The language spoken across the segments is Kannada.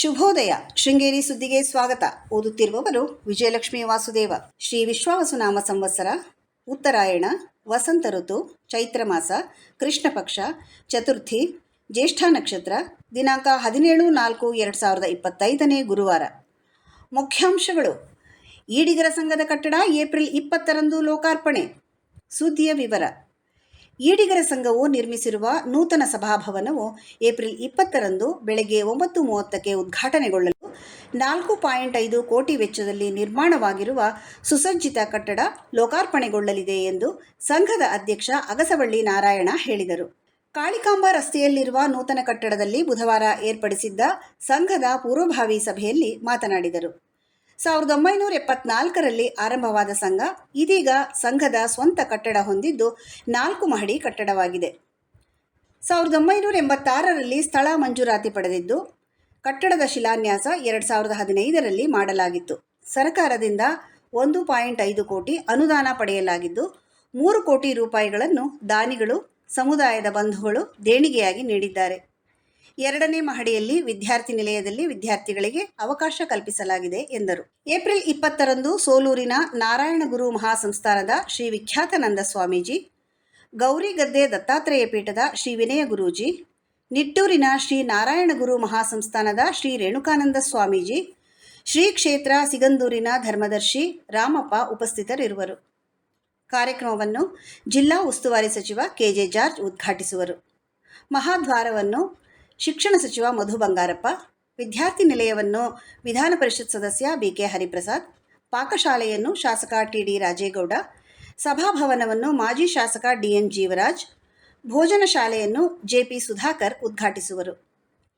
ಶುಭೋದಯ. ಶೃಂಗೇರಿ ಸುದ್ದಿಗೆ ಸ್ವಾಗತ. ಓದುತ್ತಿರುವವರು ವಿಜಯಲಕ್ಷ್ಮಿ ವಾಸುದೇವ. ಶ್ರೀ ವಿಶ್ವಾವಸುನಾಮ ಸಂವತ್ಸರ, ಉತ್ತರಾಯಣ, ವಸಂತ ಋತು, ಚೈತ್ರ ಮಾಸ, ಕೃಷ್ಣ ಪಕ್ಷ, ಚತುರ್ಥಿ, ಜ್ಯೇಷ್ಠ ನಕ್ಷತ್ರ, ದಿನಾಂಕ ಹದಿನೇಳು ನಾಲ್ಕು ಎರಡು ಸಾವಿರದ ಇಪ್ಪತ್ತೈದನೇ ಗುರುವಾರ. ಮುಖ್ಯಾಂಶಗಳು. ಈಡಿಗರ ಸಂಘದ ಕಟ್ಟಡ ಏಪ್ರಿಲ್ ಇಪ್ಪತ್ತರಂದು ಲೋಕಾರ್ಪಣೆ. ಸುದ್ದಿಯ ವಿವರ. ಈಡಿಗರ ಸಂಘವು ನಿರ್ಮಿಸಿರುವ ನೂತನ ಸಭಾಭವನವು ಏಪ್ರಿಲ್ ಇಪ್ಪತ್ತರಂದು ಬೆಳಗ್ಗೆ ಒಂಬತ್ತು ಮೂವತ್ತಕ್ಕೆ ಉದ್ಘಾಟನೆಗೊಳ್ಳಲು ನಾಲ್ಕು ಪಾಯಿಂಟ್ ಐದು ಕೋಟಿ ವೆಚ್ಚದಲ್ಲಿ ನಿರ್ಮಾಣವಾಗಿರುವ ಸುಸಜ್ಜಿತ ಕಟ್ಟಡ ಲೋಕಾರ್ಪಣೆಗೊಳ್ಳಲಿದೆ ಎಂದು ಸಂಘದ ಅಧ್ಯಕ್ಷ ಅಗಸವಳ್ಳಿ ನಾರಾಯಣ ಹೇಳಿದರು. ಕಾಳಿಕಾಂಬ ರಸ್ತೆಯಲ್ಲಿರುವ ನೂತನ ಕಟ್ಟಡದಲ್ಲಿ ಬುಧವಾರ ಏರ್ಪಡಿಸಿದ್ದ ಸಂಘದ ಪೂರ್ವಭಾವಿ ಸಭೆಯಲ್ಲಿ ಮಾತನಾಡಿದರು. ಸಾವಿರದ ಒಂಬೈನೂರ ಎಪ್ಪತ್ನಾಲ್ಕರಲ್ಲಿ ಆರಂಭವಾದ ಸಂಘ, ಇದೀಗ ಸಂಘದ ಸ್ವಂತ ಕಟ್ಟಡ ಹೊಂದಿದ್ದು ನಾಲ್ಕು ಮಹಡಿ ಕಟ್ಟಡವಾಗಿದೆ. ಸಾವಿರದ ಒಂಬೈನೂರ ಎಂಬತ್ತಾರರಲ್ಲಿ ಸ್ಥಳ ಮಂಜೂರಾತಿ ಪಡೆದಿದ್ದು, ಕಟ್ಟಡದ ಶಿಲಾನ್ಯಾಸ ಎರಡು ಸಾವಿರದ ಹದಿನೈದರಲ್ಲಿ ಮಾಡಲಾಗಿತ್ತು. ಸರ್ಕಾರದಿಂದ ಒಂದು ಪಾಯಿಂಟ್ ಐದು ಕೋಟಿ ಅನುದಾನ ಪಡೆಯಲಾಗಿದ್ದು, ಮೂರು ಕೋಟಿ ರೂಪಾಯಿಗಳನ್ನು ದಾನಿಗಳು, ಸಮುದಾಯದ ಬಂಧುಗಳು ದೇಣಿಗೆಯಾಗಿ ನೀಡಿದ್ದಾರೆ. ಎರಡನೇ ಮಹಡಿಯಲ್ಲಿ ವಿದ್ಯಾರ್ಥಿ ನಿಲಯದಲ್ಲಿ ವಿದ್ಯಾರ್ಥಿಗಳಿಗೆ ಅವಕಾಶ ಕಲ್ಪಿಸಲಾಗಿದೆ ಎಂದರು. ಏಪ್ರಿಲ್ ಇಪ್ಪತ್ತರಂದು ಸೋಲೂರಿನ ನಾರಾಯಣಗುರು ಮಹಾಸಂಸ್ಥಾನದ ಶ್ರೀ ವಿಖ್ಯಾತನಂದ ಸ್ವಾಮೀಜಿ ಗೌರಿಗದ್ದೆ ದತ್ತಾತ್ರೇಯ ಪೀಠದ ಶ್ರೀ ವಿನಯ ಗುರೂಜಿ, ನಿಟ್ಟೂರಿನ ಶ್ರೀ ನಾರಾಯಣಗುರು ಮಹಾಸಂಸ್ಥಾನದ ಶ್ರೀ ರೇಣುಕಾನಂದ ಸ್ವಾಮೀಜಿ, ಶ್ರೀ ಕ್ಷೇತ್ರ ಸಿಗಂದೂರಿನ ಧರ್ಮದರ್ಶಿ ರಾಮಪ್ಪ ಉಪಸ್ಥಿತರಿರುವರು. ಕಾರ್ಯಕ್ರಮವನ್ನು ಜಿಲ್ಲಾ ಉಸ್ತುವಾರಿ ಸಚಿವ ಕೆಜೆ ಜಾರ್ಜ್ ಉದ್ಘಾಟಿಸುವರು. ಮಹಾದ್ವಾರವನ್ನು ಶಿಕ್ಷಣ ಸಚಿವ ಮಧು ಬಂಗಾರಪ್ಪ, ವಿದ್ಯಾರ್ಥಿ ನಿಲಯವನ್ನು ವಿಧಾನ ಪರಿಷತ್ ಸದಸ್ಯ ಬಿಕೆ ಹರಿಪ್ರಸಾದ್ ಪಾಕಶಾಲೆಯನ್ನು ಶಾಸಕ ಟಿಡಿ ರಾಜೇಗೌಡ, ಸಭಾಭವನವನ್ನು ಮಾಜಿ ಶಾಸಕ ಡಿಎನ್ ಜೀವರಾಜ್, ಭೋಜನ ಶಾಲೆಯನ್ನು ಜೆಪಿ ಸುಧಾಕರ್ ಉದ್ಘಾಟಿಸುವರು.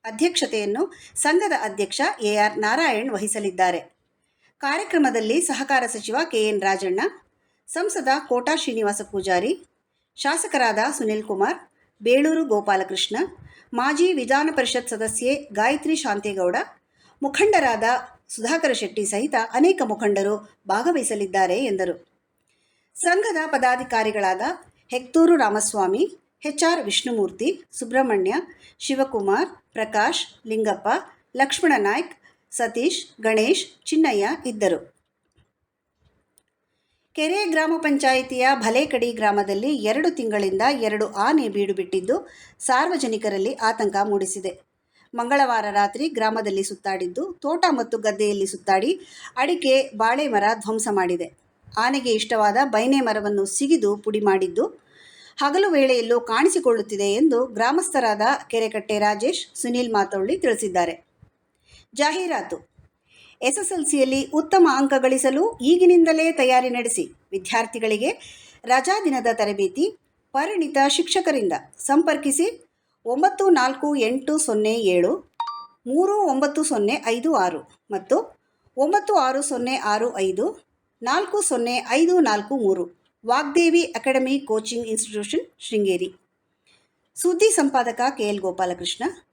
ಅಧ್ಯಕ್ಷತೆಯನ್ನು ಸಂಘದ ಅಧ್ಯಕ್ಷ ಎಆರ್ ನಾರಾಯಣ್ ವಹಿಸಲಿದ್ದಾರೆ. ಕಾರ್ಯಕ್ರಮದಲ್ಲಿ ಸಹಕಾರ ಸಚಿವ ಕೆಎನ್ ರಾಜಣ್ಣ, ಸಂಸದ ಕೋಟಾ ಶ್ರೀನಿವಾಸ ಪೂಜಾರಿ, ಶಾಸಕರಾದ ಸುನಿಲ್ ಕುಮಾರ್, ಬೇಳೂರು ಗೋಪಾಲಕೃಷ್ಣ ಮಾಜಿ ವಿಧಾನ ಪರಿಷತ್ ಸದಸ್ಯೆ ಗಾಯತ್ರಿ ಶಾಂತೇಗೌಡ, ಮುಖಂಡರಾದ ಸುಧಾಕರ ಶೆಟ್ಟಿ ಸಹಿತ ಅನೇಕ ಮುಖಂಡರು ಭಾಗವಹಿಸಲಿದ್ದಾರೆ ಎಂದರು. ಸಂಘದ ಪದಾಧಿಕಾರಿಗಳಾದ ಹೆಕ್ತೂರು ರಾಮಸ್ವಾಮಿ ಹೆಚ್ಆರ್ ವಿಷ್ಣುಮೂರ್ತಿ, ಸುಬ್ರಹ್ಮಣ್ಯ, ಶಿವಕುಮಾರ್, ಪ್ರಕಾಶ್, ಲಿಂಗಪ್ಪ, ಲಕ್ಷ್ಮಣ ನಾಯ್ಕ್, ಸತೀಶ್, ಗಣೇಶ್, ಚಿನ್ನಯ್ಯ ಇದ್ದರು. ಕೆರೆ ಗ್ರಾಮ ಪಂಚಾಯಿತಿಯ ಭಲೇಕಡಿ ಗ್ರಾಮದಲ್ಲಿ ಎರಡು ತಿಂಗಳಿಂದ ಎರಡು ಆನೆ ಬೀಡು ಬಿಟ್ಟಿದ್ದು ಸಾರ್ವಜನಿಕರಲ್ಲಿ ಆತಂಕ ಮೂಡಿಸಿದೆ. ಮಂಗಳವಾರ ರಾತ್ರಿ ಗ್ರಾಮದಲ್ಲಿ ಸುತ್ತಾಡಿದ್ದು, ತೋಟ ಮತ್ತು ಗದ್ದೆಯಲ್ಲಿ ಸುತ್ತಾಡಿ ಅಡಿಕೆ, ಬಾಳೆ ಮರ ಧ್ವಂಸ ಮಾಡಿದೆ. ಆನೆಗೆ ಇಷ್ಟವಾದ ಬೈನೆ ಮರವನ್ನು ಸಿಗಿದು ಪುಡಿ ಮಾಡಿದ್ದು, ಹಗಲು ವೇಳೆಯಲ್ಲೂ ಕಾಣಿಸಿಕೊಳ್ಳುತ್ತಿದೆ ಎಂದು ಗ್ರಾಮಸ್ಥರಾದ ಕೆರೆಕಟ್ಟೆ ರಾಜೇಶ್, ಸುನೀಲ್ ಮಾತೋಳ್ಳಿ ತಿಳಿಸಿದ್ದಾರೆ. ಜಾಹೀರಾತು ಎಸ್ಎಸ್ಎಲ್ಸಿಯಲ್ಲಿ ಉತ್ತಮ ಅಂಕ ಗಳಿಸಲು ಈಗಿನಿಂದಲೇ ತಯಾರಿ ನಡೆಸಿ ವಿದ್ಯಾರ್ಥಿಗಳಿಗೆ ರಜಾ ದಿನದ ತರಬೇತಿ, ಪರಿಣಿತ ಶಿಕ್ಷಕರಿಂದ ಸಂಪರ್ಕಿಸಿ ಒಂಬತ್ತು ನಾಲ್ಕು ಎಂಟು ಸೊನ್ನೆ ಏಳು, ಮೂರು ಒಂಬತ್ತು ಸೊನ್ನೆ ಐದು ಆರು ಮತ್ತು ಒಂಬತ್ತು ಆರು ಸೊನ್ನೆ ಆರು ಐದು, ನಾಲ್ಕು ಸೊನ್ನೆ ಐದು ನಾಲ್ಕು ಮೂರು, Vagdevi academy coaching institution Sringeri. ಸುದ್ದಿ ಸಂಪಾದಕ ಕೆಎಲ್ ಗೋಪಾಲಕೃಷ್ಣ